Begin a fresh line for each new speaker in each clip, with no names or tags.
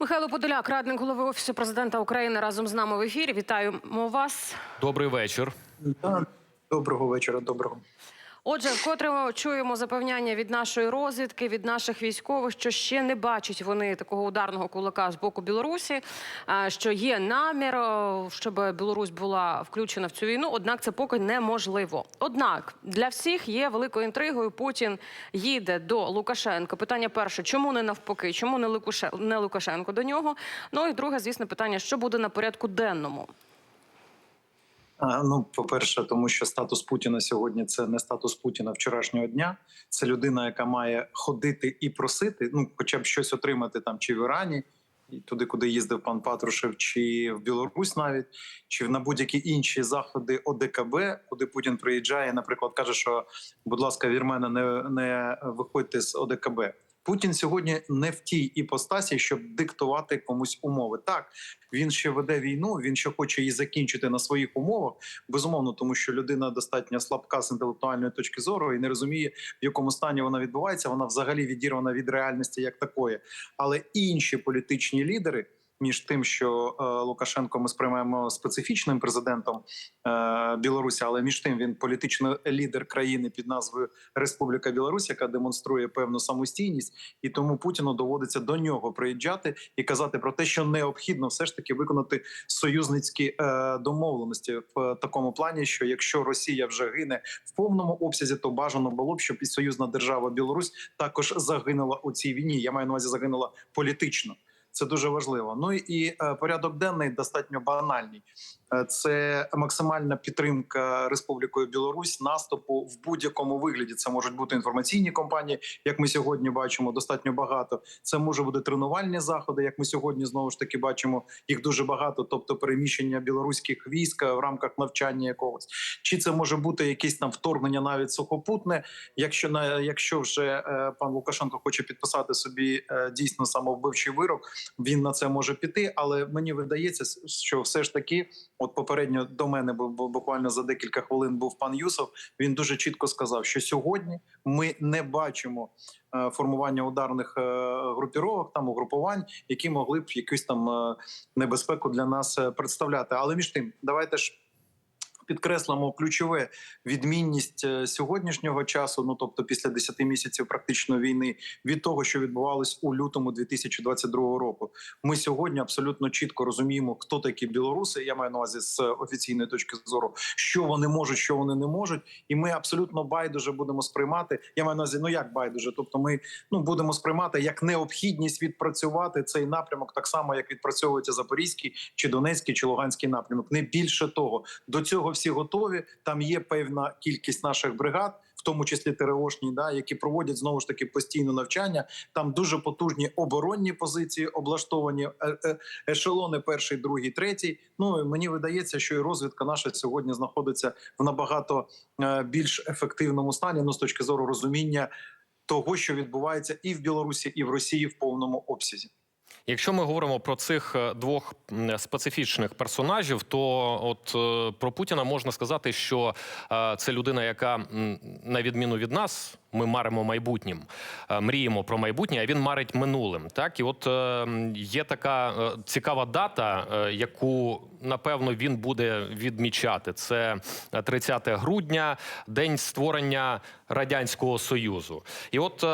Михайло Подоляк, радник голови офісу президента України, разом з нами в ефірі. Вітаємо вас.
Добрий вечір.
Доброго вечора, доброго.
Отже, вкотре ми чуємо запевняння від нашої розвідки, від наших військових, що ще не бачать вони такого ударного кулака з боку Білорусі, а, що є намір, щоб Білорусь була включена в цю війну. Однак це поки неможливо. Однак для всіх є великою інтригою. Путін їде до Лукашенка. Питання перше: чому не навпаки? Чому не Лукашенко до нього? Ну і друге, звісно, питання: що буде на порядку денному?
Ну, по-перше, тому що статус Путіна сьогодні це не статус Путіна вчорашнього дня. Це людина, яка має ходити і просити, ну хоча б щось отримати там, чи в Ірані, і туди, куди їздив пан Патрушев, чи в Білорусь навіть, чи на будь-які інші заходи ОДКБ, куди Путін приїжджає, наприклад, каже, що будь ласка, вірмена, не, не виходьте з ОДКБ. Путін сьогодні не в тій іпостасі, щоб диктувати комусь умови. Так він ще веде війну, він ще хоче її закінчити на своїх умовах. Безумовно, тому що людина достатньо слабка з інтелектуальної точки зору і не розуміє, в якому стані вона відбувається. Вона взагалі відірвана від реальності як такої. Але інші політичні лідери. Між тим, що е, Лукашенко ми сприймаємо специфічним президентом е, Білорусі, але між тим він політичний лідер країни під назвою Республіка Білорусь, яка демонструє певну самостійність, і тому Путіну доводиться до нього приїжджати і казати про те, що необхідно все ж таки виконати союзницькі е, домовленості в такому плані, що якщо Росія вже гине в повному обсязі, то бажано було б, щоб і союзна держава Білорусь також загинула у цій війні. Я маю на увазі загинула політично. Це дуже важливо. Ну і е, порядок денний достатньо банальний. Е, Це максимальна підтримка Республікою Білорусь наступу в будь-якому вигляді. Це можуть бути інформаційні кампанії, як ми сьогодні бачимо, достатньо багато. Це може бути тренувальні заходи, як ми сьогодні знову ж таки бачимо. Їх дуже багато, тобто переміщення білоруських військ в рамках навчання якогось. Чи це може бути якесь там вторгнення навіть сухопутне? Якщо на якщо вже е, пан Лукашенко хоче підписати собі е, дійсно самовбивчий вирок, він на це може піти. Але мені видається, що все ж таки, от попередньо до мене бу- бу- буквально за декілька хвилин був пан Юсов. Він дуже чітко сказав, що сьогодні ми не бачимо е, формування ударних е, групіровок, там угрупувань, які могли б якусь там е, небезпеку для нас представляти. Але між тим, давайте ж. Підкреслимо ключове відмінність е, сьогоднішнього часу, ну тобто після 10 місяців практично війни, від того, що відбувалось у лютому 2022 року. Ми сьогодні абсолютно чітко розуміємо, хто такі білоруси. Я маю на увазі з офіційної точки зору, що вони можуть, що вони не можуть, і ми абсолютно байдуже будемо сприймати. Я маю на увазі, ну як байдуже, тобто ми ну будемо сприймати як необхідність відпрацювати цей напрямок, так само як відпрацьовується Запорізький чи Донецький чи Луганський напрямок. Не більше того, до цього всі готові. Там є певна кількість наших бригад. В тому числі ТРОшні, да, які проводять знову ж таки постійно навчання. Там дуже потужні оборонні позиції, облаштовані е- е- ешелони, перший, другий, третій. Ну і мені видається, що і розвідка наша сьогодні знаходиться в набагато е, більш ефективному стані. Ну з точки зору розуміння того, що відбувається і в Білорусі, і в Росії в повному обсязі.
Якщо ми говоримо про цих е, двох специфічних персонажів, то от е, про Путіна можна сказати, що е, це людина, яка на відміну від нас, ми маримо майбутнім, е, мріємо про майбутнє, а він марить минулим. Так і от е, є така е, цікава дата, е, яку напевно він буде відмічати. Це 30 грудня, день створення радянського союзу. І от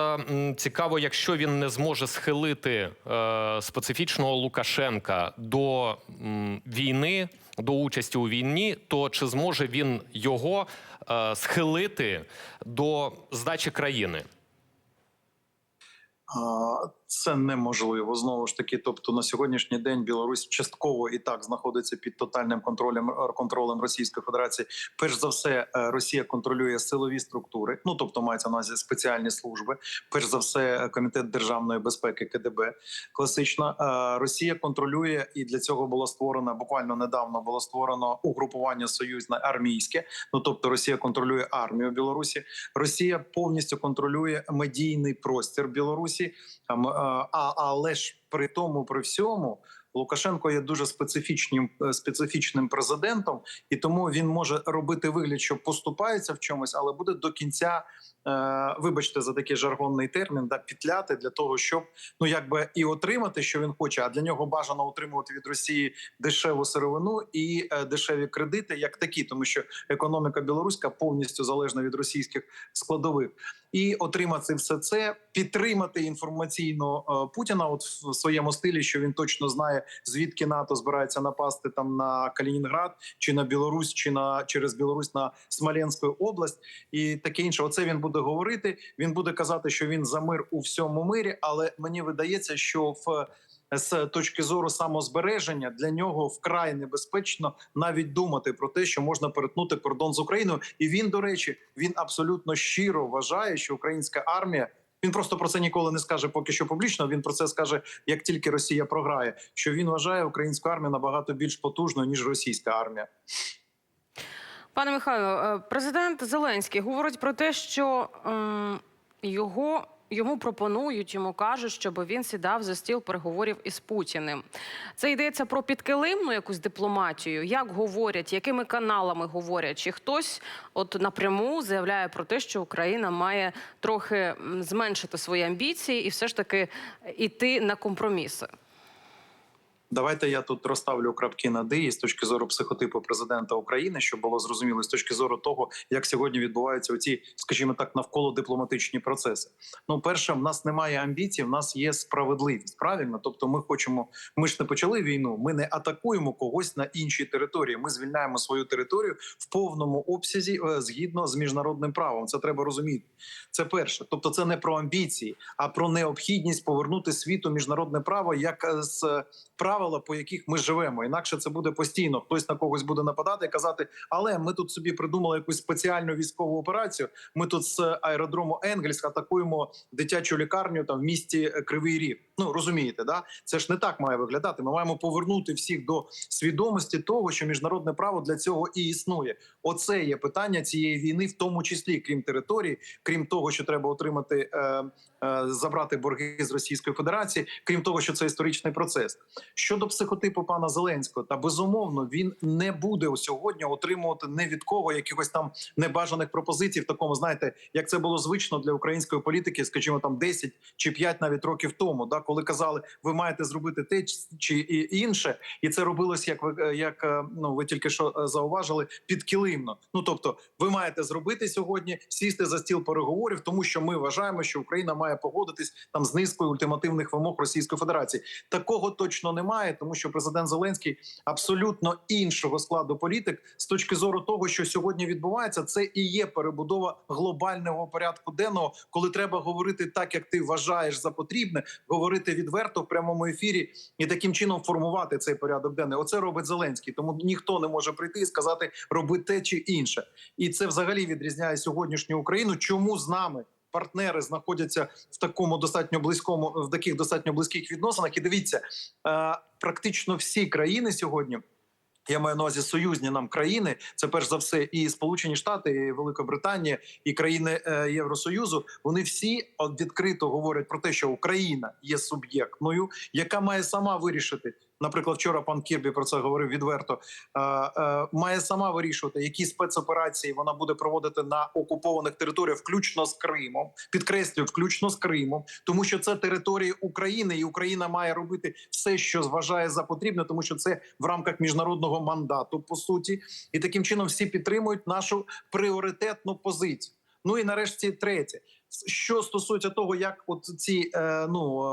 цікаво, якщо він не зможе схилити специфічного Лукашенка до війни, до участі у війні, то чи зможе він його е, схилити до здачі країни?
Це неможливо знову ж таки. Тобто на сьогоднішній день Білорусь частково і так знаходиться під тотальним контролем контролем Російської Федерації. Перш за все, е, Росія контролює силові структури. Ну тобто мається на увазі спеціальні служби. Перш за все, е, комітет державної безпеки КДБ. Класична Е, Росія контролює, і для цього було створено буквально недавно. Було створено угрупування союзне армійське. Ну тобто Росія контролює армію Білорусі. Росія повністю контролює медійний простір Білорусі. Там, е, а, але ж при тому, при всьому, Лукашенко є дуже специфічним е, специфічним президентом, і тому він може робити вигляд, що поступається в чомусь, але буде до кінця, вибачте за такий жаргонний термін, да, пітляти для того, щоб ну якби і отримати, що він хоче. А для нього бажано отримувати від Росії дешеву сировину і е, дешеві кредити, як такі, тому що економіка білоруська повністю залежна від російських складових. І отримати все це, підтримати інформаційно е, Путіна, от в своєму стилі, що він точно знає, звідки НАТО збирається напасти там на Калінінград, чи на Білорусь, чи на через Білорусь на Смоленську область, і таке інше. Оце він буде говорити. Він буде казати, що він за мир у всьому мирі, але мені видається, що в з точки зору самозбереження для нього вкрай небезпечно навіть думати про те, що можна перетнути кордон з Україною. І він, до речі, він абсолютно щиро вважає, що українська армія. Він просто про це ніколи не скаже, поки що публічно. Він про це скаже, як тільки Росія програє. Що він вважає українську армію набагато більш потужною ніж російська армія.
Пане Михайло, е, президент Зеленський говорить про те, що його. Йому пропонують, йому кажуть, щоб він сідав за стіл переговорів із Путіним. Це йдеться про підкилимну якусь дипломатію. Як говорять, якими каналами говорять? Чи хтось от напряму заявляє про те, що Україна має трохи зменшити свої амбіції і все ж таки йти на компроміси?
Давайте я тут розставлю крапки над «і» з точки зору психотипу президента України, щоб було зрозуміло з точки зору того, як сьогодні відбуваються оці, скажімо так, навколо дипломатичні процеси. Ну, перше, в нас немає амбіцій, в нас є справедливість. Правильно, тобто, ми хочемо. Ми ж не почали війну. Ми не атакуємо когось на іншій території. Ми звільняємо свою територію в повному обсязі е, згідно з міжнародним правом. Це треба розуміти. Це перше, тобто, це не про амбіції, а про необхідність повернути світу міжнародне право як е, з правила, по яких ми живемо. Інакше це буде постійно. Хтось на когось буде нападати і казати, але ми тут собі придумали якусь спеціальну військову операцію. Ми тут з аеродрому Енгельс атакуємо дитячу лікарню там в місті е, Кривий Ріг. Ну розумієте, да це ж не так має виглядати. Ми маємо повернути всіх до свідомості того, що міжнародне право для цього і існує. Оце є питання цієї війни, в тому числі крім території, крім того, що треба отримати. Е, е, Забрати борги з Російської Федерації, крім того, що це історичний процес щодо психотипу пана Зеленського, та безумовно він не буде сьогодні отримувати не від кого якихось там небажаних пропозицій. В такому знаєте, як це було звично для української політики, скажімо, там 10 чи 5 навіть років тому, да коли казали, ви маєте зробити те чи інше, і це робилось, як ви як е, ну ви тільки що е, зауважили, підкилимно. Ну тобто, ви маєте зробити сьогодні, сісти за стіл переговорів, тому що ми вважаємо, що Україна має погодитись там з низкою ультимативних вимог Російської Федерації. Такого точно немає, тому що президент Зеленський абсолютно іншого складу політик з точки зору того, що сьогодні відбувається, це і є перебудова глобального порядку денного, коли треба говорити так, як ти вважаєш за потрібне, говорити відверто в прямому ефірі і таким чином формувати цей порядок денний. Оце робить Зеленський. Тому ніхто не може прийти і сказати роби те чи інше, і це взагалі відрізняє сьогоднішню Україну. Чому з нами? Партнери знаходяться в такому достатньо близькому, в таких достатньо близьких відносинах. І дивіться, е, практично всі країни сьогодні. Я маю на увазі союзні нам країни. Це перш за все і Сполучені Штати, і Велика Британія, і країни е, Євросоюзу. Вони всі відкрито говорять про те, що Україна є суб'єктною, яка має сама вирішити. Наприклад, вчора пан Кірбі про це говорив відверто. Е, е, має сама вирішувати, які спецоперації вона буде проводити на окупованих територіях, включно з Кримом. Підкреслюю, включно з Кримом, тому що це території України, і Україна має робити все, що зважає за потрібне, тому що це в рамках міжнародного мандату, по суті, і таким чином всі підтримують нашу пріоритетну позицію. Ну і нарешті третє. Що стосується того, як от ці е, ну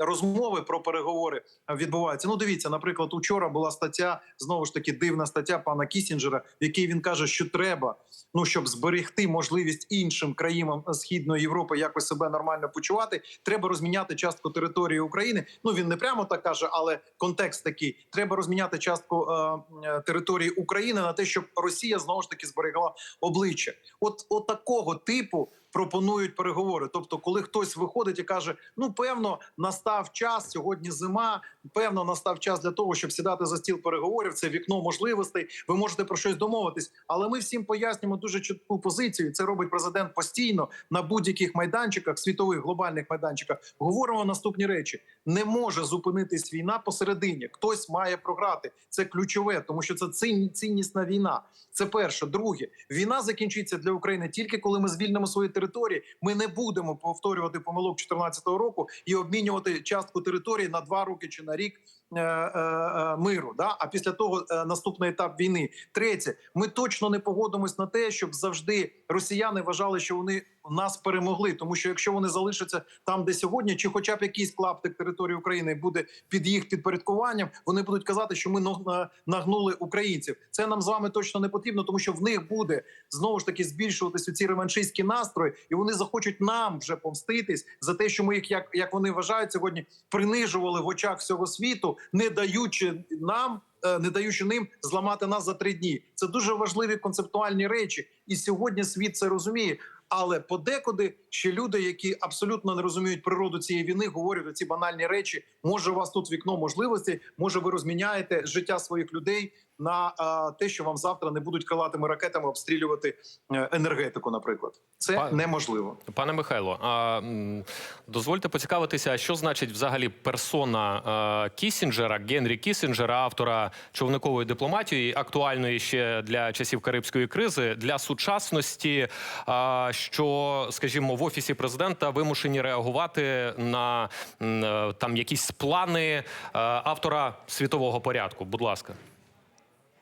е, розмови про переговори відбуваються. Ну, дивіться, наприклад, учора була стаття знову ж таки дивна стаття пана Кісінджера, в якій він каже, що треба, ну щоб зберегти можливість іншим країнам Східної Європи якось себе нормально почувати. Треба розміняти частку території України. Ну він не прямо так каже, але контекст такий: треба розміняти частку е, е, території України на те, щоб Росія знову ж таки зберегла обличчя. От, от такого типу пропонують переговори. Тобто, коли хтось виходить і каже: ну певно, настав час сьогодні. Зима, певно, настав час для того, щоб сідати за стіл переговорів. Це вікно можливостей. Ви можете про щось домовитись. Але ми всім пояснюємо дуже чітку позицію. Це робить президент постійно на будь-яких майданчиках, світових глобальних майданчиках. Говоримо наступні речі: не може зупинитись війна посередині. Хтось має програти. Це ключове, тому що це ціннісна війна. Це перше. Друге, війна закінчиться для України тільки коли ми звільнимо свої території. Ми не будемо повторювати помилок 2014 року і обмінювати частку території на два роки чи на рік. Е, е, е, Миру, да а після того наступний етап війни. Третє, ми точно не погодимось на те, щоб завжди росіяни вважали, що вони нас перемогли. Тому що якщо вони залишаться там, де сьогодні, чи хоча б якийсь клаптик території України буде під їх підпорядкуванням, вони будуть казати, що ми нагнули українців. Це нам з вами точно не потрібно, тому що в них буде знову ж таки збільшуватися ці реваншистські настрої, і вони захочуть нам вже помститись за те, що ми їх, як, як вони вважають, сьогодні принижували в очах всього світу, не даючи нам. Е, Не даючи ним зламати нас за три дні, це дуже важливі концептуальні речі, і сьогодні світ це розуміє. Але подекуди ще люди, які абсолютно не розуміють природу цієї війни, говорять ці банальні речі. Може, у вас тут вікно можливостей, може, ви розміняєте життя своїх людей на а, те, що вам завтра не будуть крилатими ракетами обстрілювати е, енергетику. Наприклад, це
Па-
неможливо.
Пане Михайло, а, дозвольте поцікавитися, що значить взагалі персона е, Кісінджера, Генрі Кісінджера, автора човникової дипломатії, актуальної ще для часів Карибської кризи, для сучасності, що, скажімо, в офісі президента вимушені реагувати на е, там якісь плани е, автора світового порядку. Будь ласка.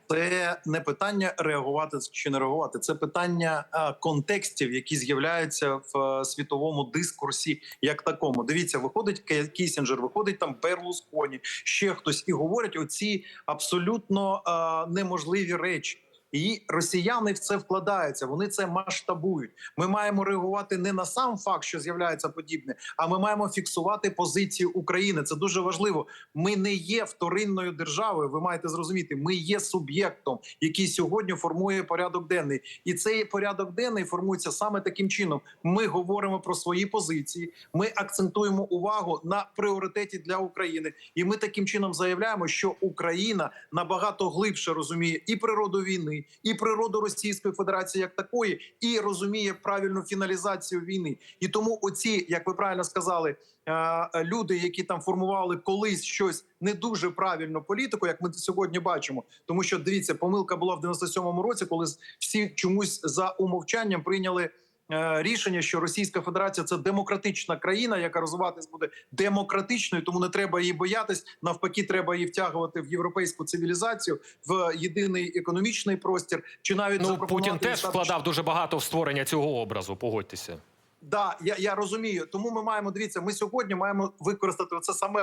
Це не питання реагувати чи не реагувати. Це питання контекстів, які з'являються в світовому дискурсі, як такому. Дивіться, виходить Кісінджер, виходить там Берлусконі, ще хтось, і говорять оці абсолютно неможливі речі. І росіяни в це вкладаються. Вони це масштабують. Ми маємо реагувати не на сам факт, що з'являється подібне, а ми маємо фіксувати позицію України. Це дуже важливо. Ми не є вторинною державою. Ви маєте зрозуміти, ми є суб'єктом, який сьогодні формує порядок денний, і цей порядок денний формується саме таким чином. Ми говоримо про свої позиції. Ми акцентуємо увагу на пріоритеті для України, і ми таким чином заявляємо, що Україна набагато глибше розуміє і природу війни, і природу Російської Федерації як такої, і розуміє правильну фіналізацію війни. І тому, оці, як ви правильно сказали, е, люди, які там формували колись щось не дуже правильно політику, як ми сьогодні бачимо. Тому що дивіться, помилка була в 97-му році, коли всі чомусь за умовчанням прийняли. Е, Рішення, що Російська Федерація це демократична країна, яка розвиватись буде демократичною, тому не треба її боятись. Навпаки, треба її втягувати в європейську цивілізацію, в єдиний економічний простір. Чи навіть
Ну Путін теж вкладав дуже багато в створення цього образу. Погодьтеся.
Да, я, я розумію. Тому ми маємо дивіться. Ми сьогодні маємо використати це саме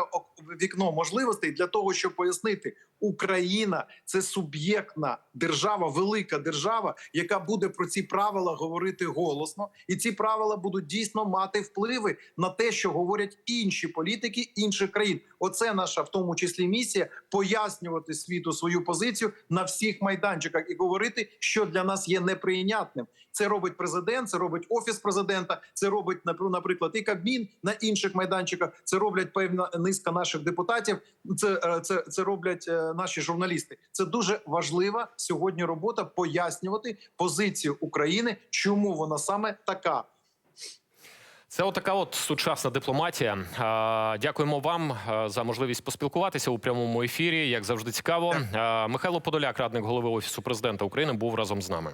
вікно можливостей для того, щоб пояснити, Україна це суб'єктна держава, велика держава, яка буде про ці правила говорити голосно, і ці правила будуть дійсно мати впливи на те, що говорять інші політики інших країн. Оце наша, в тому числі, місія пояснювати світу свою позицію на всіх майданчиках і говорити, що для нас є неприйнятним. Це робить президент, це робить офіс президента, це робить наприклад і Кабмін на інших майданчиках. Це роблять певна низка наших депутатів. Це, е, це, це роблять е, наші журналісти. Це дуже важлива сьогодні робота пояснювати позицію України, чому вона саме така.
Це отака от сучасна дипломатія. Дякуємо вам за можливість поспілкуватися у прямому ефірі. Як завжди, цікаво. Михайло Подоляк, радник голови офісу президента України, був разом з нами.